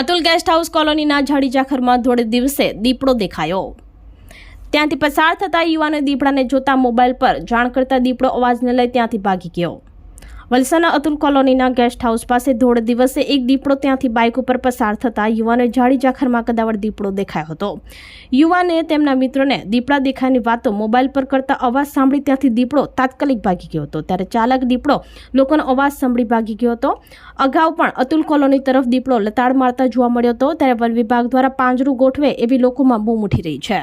Atul guest house કોલોનીના જાડીજાખરમાં ધોળે દિવસે દીપડો દેખાયો. ત્યાંથી પસાર થતા યુવાને દીપડાને જોતા મોબાઈલ પર જાણ કરતા દીપડો અવાજને લઈ ત્યાંથી ભાગી ગયો. વલસાડના અતુલ કોલોનીના ગેસ્ટ હાઉસ પાસે ધોળ દિવસે એક દીપડો ત્યાંથી બાઇક ઉપર પસાર થતા યુવાને જાડીજાખરમાં કદાવર દીપડો દેખાયો હતો. યુવાને તેમના મિત્રોને દીપડા દેખાયની વાતો મોબાઈલ પર કરતા અવાજ સાંભળી ત્યાંથી દીપડો તાત્કાલિક ભાગી ગયો હતો. ત્યારે ચાલક દીપડો લોકોનો અવાજ સાંભળી ભાગી ગયો હતો. અગાઉ પણ અતુલ કોલોની તરફ દીપડો લતાડ મારતા જોવા મળ્યો હતો. ત્યારે વન વિભાગ દ્વારા પાંજરું ગોઠવે એવી લોકોમાં બૂમ ઉઠી રહી છે.